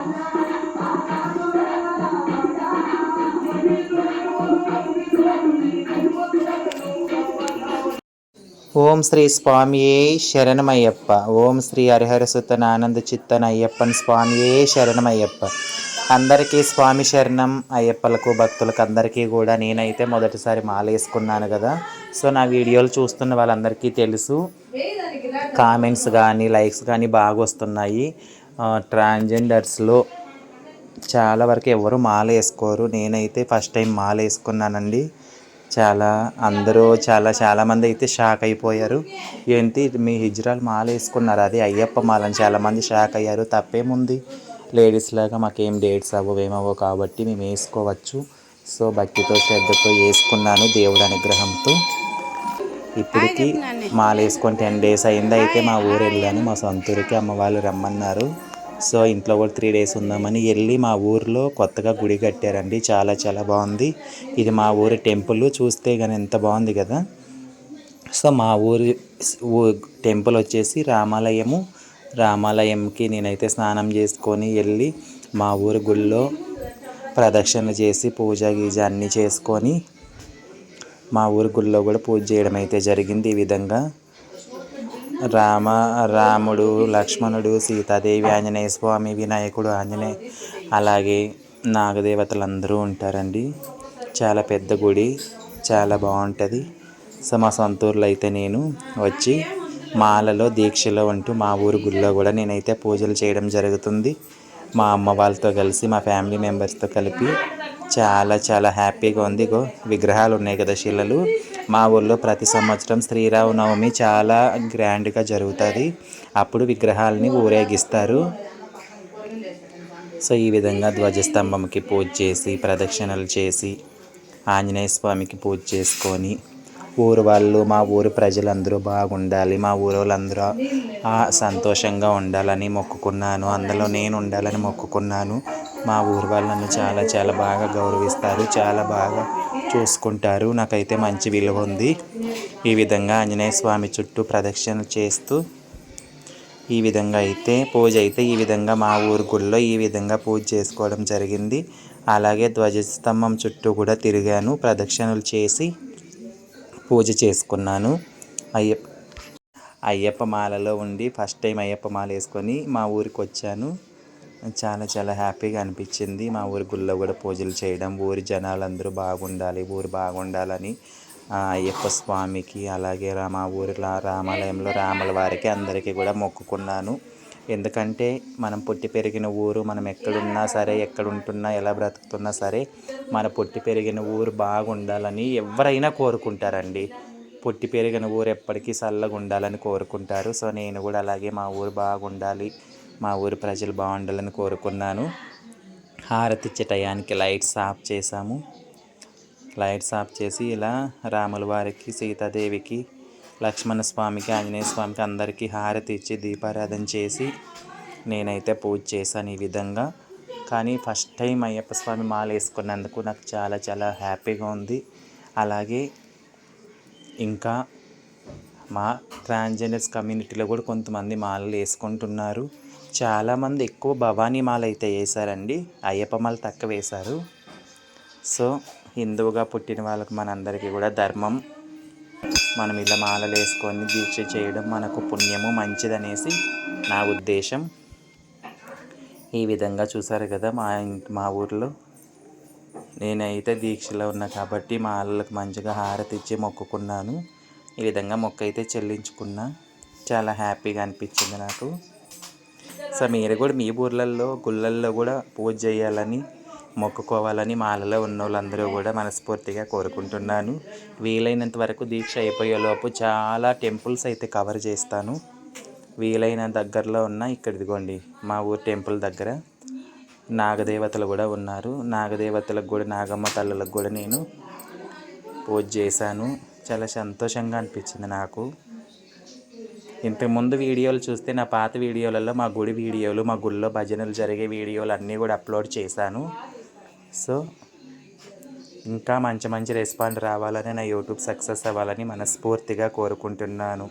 ఓం శ్రీ స్వామియే శరణమయ్యప్ప. ఓం శ్రీ హరిహరసుతన ఆనంద చిత్తన అయ్యప్పన్ స్వామియే శరణమయ్యప్ప. అందరికీ స్వామి శరణం. అయ్యప్పలకు భక్తులకు అందరికీ కూడా నేనైతే మొదటిసారి మాల వేసుకున్నాను కదా. సో నా వీడియోలు చూస్తున్న వాళ్ళందరికీ తెలుసు. కామెంట్స్ కానీ లైక్స్ కానీ బాగా వస్తున్నాయి. ట్రాన్జెండర్స్లో చాలా వరకు ఎవరు మాల వేసుకోరు నేనైతే ఫస్ట్ టైం మాల వేసుకున్నానండి చాలా అందరూ చాలా చాలామంది అయితే షాక్ అయిపోయారు. ఏంటి మీ హిజ్రాలు మాల వేసుకున్నారు అది అయ్యప్ప మాల అని చాలామంది షాక్ అయ్యారు. తప్పేముంది? లేడీస్ లాగా మాకేం డేట్స్ అవ్వవేమవో కాబట్టి మేము వేసుకోవచ్చు సో భక్తితో శ్రద్ధతో వేసుకున్నాను దేవుడి అనుగ్రహంతో. ఇప్పటికి మాల వేసుకొని టెన్ డేస్ అయింది. అయితే మా ఊరు వెళ్ళాను. మా సొంత ఊరికి అమ్మ వాళ్ళు రమ్మన్నారు. సో ఇంట్లో కూడా త్రీ డేస్ ఉందామని వెళ్ళి మా ఊరిలో కొత్తగా గుడి కట్టారండి. చాలా చాలా బాగుంది. ఇది మా ఊరి టెంపుల్. చూస్తే కానీ ఎంత బాగుంది కదా. సో మా ఊరి ఊ- టెంపుల్ వచ్చేసి రామాలయము. రామాలయంకి నేనైతే స్నానం చేసుకొని వెళ్ళి మా ఊరి గుళ్ళో ప్రదక్షిణ చేసి పూజ గీజ అన్నీ చేసుకొని మా ఊరి గుళ్ళో కూడా పూజ చేయడం అయితే జరిగింది. ఈ విధంగా రామ రాముడు లక్ష్మణుడు సీతాదేవి ఆంజనేయ స్వామి వినాయకుడు ఆంజనేయ అలాగే నాగదేవతలు అందరూ ఉంటారండి. చాలా పెద్ద గుడి చాలా బాగుంటుంది. సో మా సొంతూరులో అయితే నేను వచ్చి మాలలో దీక్షలో ఉంటూ మా ఊరు గుళ్ళో కూడా నేనైతే పూజలు చేయడం జరుగుతుంది. మా అమ్మ వాళ్ళతో కలిసి మా ఫ్యామిలీ మెంబర్స్తో కలిపి చాలా చాలా హ్యాపీగా ఉంది. ఇగో విగ్రహాలు ఉన్నాయి కదా శిలలు. మా ఊళ్ళో ప్రతి సంవత్సరం శ్రీరామనవమి చాలా గ్రాండ్గా జరుగుతుంది. అప్పుడు విగ్రహాలని ఊరేగిస్తారు. సో ఈ విధంగా ధ్వజస్తంభంకి పూజ చేసి ప్రదక్షిణలు చేసి ఆంజనేయ స్వామికి పూజ చేసుకొని ఊరు వాళ్ళు మా ఊరు ప్రజలందరూ బాగుండాలి. మా ఊరు వాళ్ళందరూ సంతోషంగా ఉండాలని మొక్కుకున్నాను. అందులో నేను ఉండాలని మొక్కుకున్నాను. మా ఊరు వాళ్ళు నన్ను చాలా చాలా బాగా గౌరవిస్తారు చాలా బాగా చూసుకుంటారు. నాకైతే మంచి విలువ ఉంది. ఈ విధంగా ఆంజనేయ స్వామి చుట్టూ ప్రదక్షిణలు చేస్తూ ఈ విధంగా అయితే పూజ అయితే ఈ విధంగా మా ఊరు గుళ్ళో ఈ విధంగా పూజ చేసుకోవడం జరిగింది. అలాగే ధ్వజస్తంభం చుట్టూ కూడా తిరిగాను ప్రదక్షిణలు చేసి పూజ చేసుకున్నాను. అయ్యప్ప అయ్యప్ప మాలలో ఉండి ఫస్ట్ టైం అయ్యప్ప మాల వేసుకొని మా ఊరికి వచ్చాను. చాలా చాలా హ్యాపీగా అనిపించింది. మా ఊరి గుళ్ళో కూడా పూజలు చేయడం ఊరి జనాలందరూ బాగుండాలి ఊరు బాగుండాలని అయ్యప్ప స్వామికి అలాగే రా మా ఊరి రామాలయంలో రాముల వారికి అందరికీ కూడా మొక్కుకున్నాను. ఎందుకంటే మనం పుట్టి పెరిగిన ఊరు మనం ఎక్కడున్నా సరే ఎక్కడ ఉంటున్నా ఎలా బ్రతుకుతున్నా సరే మన పుట్టి పెరిగిన ఊరు బాగుండాలని ఎవరైనా కోరుకుంటారండి. పుట్టి పెరిగిన ఊరు ఎప్పటికీ చల్లగా ఉండాలని కోరుకుంటారు. సో నేను కూడా అలాగే మా ఊరు బాగుండాలి మా ఊరి ప్రజలు బాగుండాలని కోరుకున్నాను. హారతి ఇచ్చే టయానికి లైట్స్ ఆఫ్ చేశాము. లైట్స్ ఆఫ్ చేసి ఇలా రాముల వారికి సీతాదేవికి లక్ష్మణ స్వామికి ఆంజనేయ స్వామికి అందరికీ హారతి ఇచ్చి దీపారాధన చేసి నేనైతే పూజ చేశాను ఈ విధంగా. కానీ ఫస్ట్ టైం అయ్యప్ప స్వామి మాల వేసుకున్నందుకు నాకు చాలా చాలా హ్యాపీగా ఉంది. అలాగే ఇంకా మా ట్రాన్స్జెండర్స్ కమ్యూనిటీలో కూడా కొంతమంది మాలలు వేసుకుంటున్నారు. చాలామంది ఎక్కువ భవానీ మాల అయితే వేశారండి. అయ్యప్ప మాల తక్కువ వేశారు. సో హిందువుగా పుట్టిన వాళ్ళకి మనందరికీ కూడా ధర్మం. మనం ఇలా మాలలు వేసుకొని దీక్ష చేయడం మనకు పుణ్యము మంచిదనేసి నా ఉద్దేశం. ఈ విధంగా చూసారు కదా మా మా ఊర్లో. నేనైతే దీక్షలో ఉన్నా కాబట్టి మా వాళ్ళకి మంచిగా హారతి ఇచ్చి మొక్కుకున్నాను. ఈ విధంగా మొక్క అయితే చెల్లించుకున్నా చాలా హ్యాపీగా అనిపించింది నాకు. సో మీరు కూడా మీ ఊర్లలో గుళ్ళల్లో కూడా పూజ చేయాలని మొక్కుకోవాలని మాలలో ఉన్న వాళ్ళందరూ కూడా మనస్ఫూర్తిగా కోరుకుంటున్నాను. వీలైనంత వరకు దీక్ష అయిపోయేలోపు చాలా టెంపుల్స్ అయితే కవర్ చేస్తాను. వీలైన దగ్గరలో ఉన్న ఇక్కడ ఇదిగోండి మా ఊరు టెంపుల్ దగ్గర నాగదేవతలు కూడా ఉన్నారు. నాగదేవతలకు కూడా నాగమ్మ తల్లులకు కూడా నేను పూజ చేశాను. చాలా సంతోషంగా అనిపించింది నాకు. ఇంతకుముందు వీడియోలు చూస్తే నా పాత వీడియోలలో మా గుడి వీడియోలు మా గుళ్ళో భజనలు జరిగే వీడియోలు అన్నీ కూడా అప్లోడ్ చేశాను. సో ఇంకా మంచి మంచి రెస్పాండ్ రావాలని నా యూట్యూబ్ సక్సెస్ అవ్వాలని మనస్ఫూర్తిగా కోరుకుంటున్నాను.